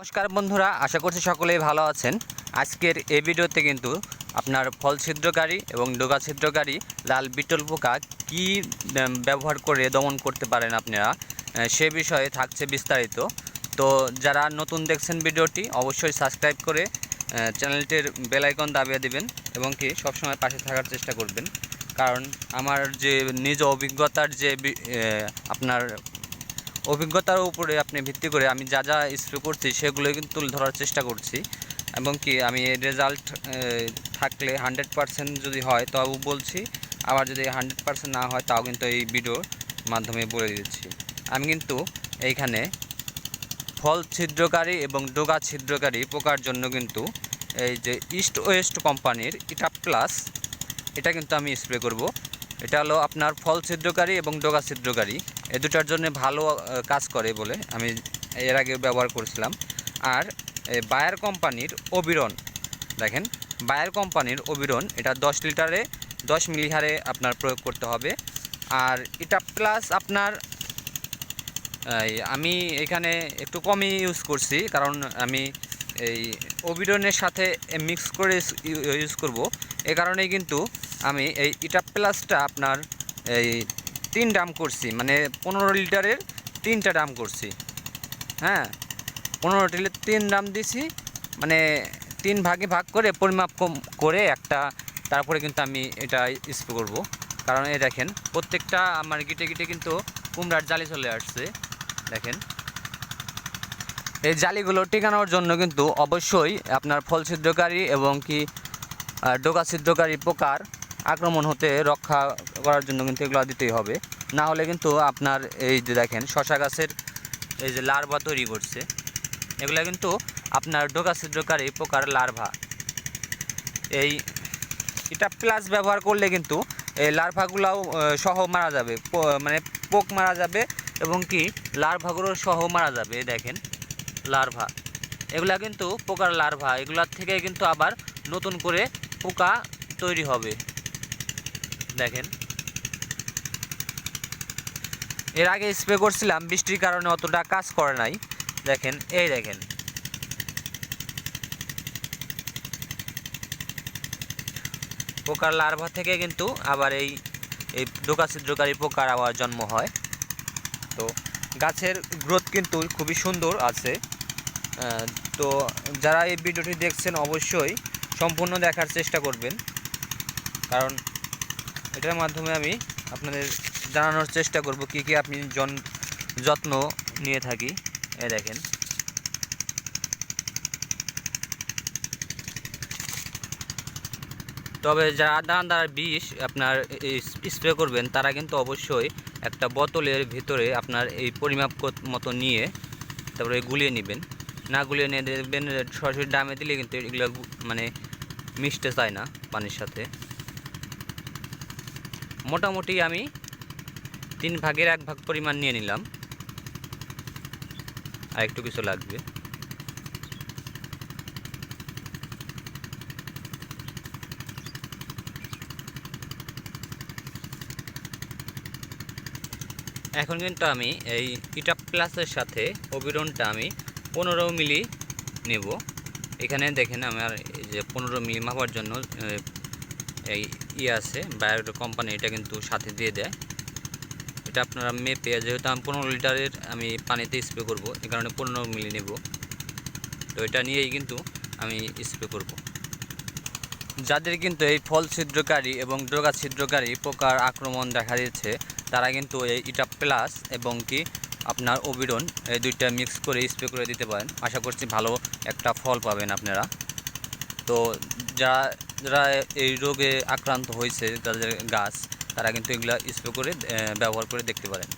নমস্কার বন্ধুরা, আশা করছি সকলেই ভালো আছেন। আজকের এই ভিডিওতে কিন্তু আপনার ফল ছিদ্রকারী এবং ডোগা ছিদ্রকারী লাল বিটল পোকা কী ব্যবহার করে দমন করতে পারেন আপনারা সে বিষয়ে থাকছে বিস্তারিত। তো যারা নতুন দেখছেন ভিডিওটি, অবশ্যই সাবস্ক্রাইব করে চ্যানেলটির বেল আইকন দাবিয়ে দিবেন এবং কি সবসময় পাশে থাকার চেষ্টা করবেন। কারণ আমার যে নিজ অভিজ্ঞতার যে আপনার অভিজ্ঞতার উপরে আপনি ভিত্তি করে আমি যা যা স্প্রে করছি সেগুলো কিন্তু তুলে ধরার চেষ্টা করছি। এবং কি আমি রেজাল্ট থাকলে হান্ড্রেড পারসেন্ট যদি হয় তাও বলছি, আবার যদি হান্ড্রেড পারসেন্ট না হয় তাও কিন্তু এই ভিডিওর মাধ্যমে বলে দিচ্ছি। আমি কিন্তু এইখানে ফল ছিদ্রকারী এবং ডোগা ছিদ্রকারী পোকার জন্য কিন্তু এই যে ইস্ট ওয়েস্ট কোম্পানির ইটা প্লাস এটা কিন্তু আমি স্প্রে করব। এটা হলো আপনার ফল ছিদ্রকারী এবং ডোগা ছিদ্রকারী। এ দুটার জন্য ভালো কাজ করে বলে আমি এর আগে ব্যবহার করেছিলাম। আর বায়ার কোম্পানির অবিরন, দেখেন, বায়ার কোম্পানির অবিরন, এটা দশ লিটারে, দশ মিলি হারে আপনার প্রয়োগ করতে হবে। আর এটা প্লাস আপনার আমি এখানে একটু কমই ইউজ করছি, কারণ আমি এই ওবিডনের সাথে মিক্স করে ইউজ করব। এ কারণেই কিন্তু আমি এই ইটা প্লাসটা আপনার এই তিন ডাম করছি মানে পনেরো লিটারের তিনটা ডাম করছি। হ্যাঁ পনেরো লিটারের তিন ডাম দিছি মানে তিন ভাগে ভাগ করে পরিমাপ কম করে একটা, তারপরে কিন্তু আমি এটা স্প্রে করব। কারণ এই দেখেন, প্রত্যেকটা আমার গিটে গিটে কিন্তু কুমড়ার জালি চলে আসছে। দেখেন, এই জালিগুলো টিকানোর জন্য কিন্তু অবশ্যই আপনার ফল ছিদ্রকারী এবং কি ডোকা ছিদ্রকারী পোকার আক্রমণ হতে রক্ষা করার জন্য কিন্তু এগুলো দিতেই হবে। না হলে কিন্তু আপনার এই যে দেখেন শশা গাছের এই যে লার্ভা তৈরি করছে। এগুলো কিন্তু আপনার ডোকা ছিদ্রকারী পোকার লার্ভা। এই এটা প্লাস ব্যবহার করলে কিন্তু এই লার্ভাগুলাও সহ মারা যাবে। মানে পোক মারা যাবে এবং কি লার্ভাগুলো সহ মারা যাবে দেখেন, লার্ভা। এগুলা কিন্তু পোকার লার্ভা এগুলার থেকে কিন্তু আবার নতুন করে পোকা তৈরি হবে। দেখেন। এর আগে স্প্রে করছিলাম, বৃষ্টির কারণে অতটা কাজ করে নাই। দেখেন, এই দেখেন। পোকার লার্ভা থেকে কিন্তু আবার এই এই ডোকা ছিদ্রকারী পোকার আবার জন্ম হয়। তো গাছের গ্রোথ কিন্তু খুবই সুন্দর আছে। তো যারা এই ভিডিওটি দেখছেন অবশ্যই সম্পূর্ণ দেখার চেষ্টা করবেন। কারণ এটার মাধ্যমে আমি আপনাদের জানানোর চেষ্টা করব কি কি আপনি জন যত্ন নিয়ে থাকি। এ দেখেন। তবে যারা দানাদার বিষ আপনার স্প্রে করবেন, তারা কিন্তু অবশ্যই একটা বোতলের ভিতরে আপনার এই পরিমাপ মতো নিয়ে তারপরে গুলিয়ে নেবেন। না গুলিয়ে নিয়ে দেখবেন সরাসরি ডামে দিলে কিন্তু এগুলো মানে মিশতে চায় না পানির সাথে। মোটামুটি আমি তিন ভাগের এক ভাগ পরিমাণ নিয়ে নিলাম। আর একটু কিছু লাগবে। এখন কিন্তু আমি এই ইটা প্লাসের সাথে অবিরনটা আমি পনেরো মিলি নেব। এখানে দেখেন আমার যে পনেরো মিলি মাপার জন্য এই ইয়ে আছে বায়ো কোম্পানি এটা কিন্তু সাথে দিয়ে দেয়। এটা আপনারা মেপে, যেহেতু আমি পনেরো লিটারের আমি পানিতে স্প্রে করব এই কারণে পনেরো মিলি নেব। তো এটা নিয়েই কিন্তু আমি স্প্রে করব। যাদের কিন্তু এই ফল ছিদ্রকারী এবং ডোগা ছিদ্রকারী পোকার আক্রমণ দেখা দিয়েছে, তারা কিন্তু এই ইটা প্লাস এবং কি আপনার অবিরন এই দুইটা মিক্স করে স্প্রে করে দিতে পারেন। আশা করছি ভালো একটা ফল পাবেন আপনারা। তো যারা যারা এই রোগে আক্রান্ত হয়েছে, তাদের গাছ তারা কিন্তু এগুলা স্প্রে করে ব্যবহার করে দেখতে পারেন।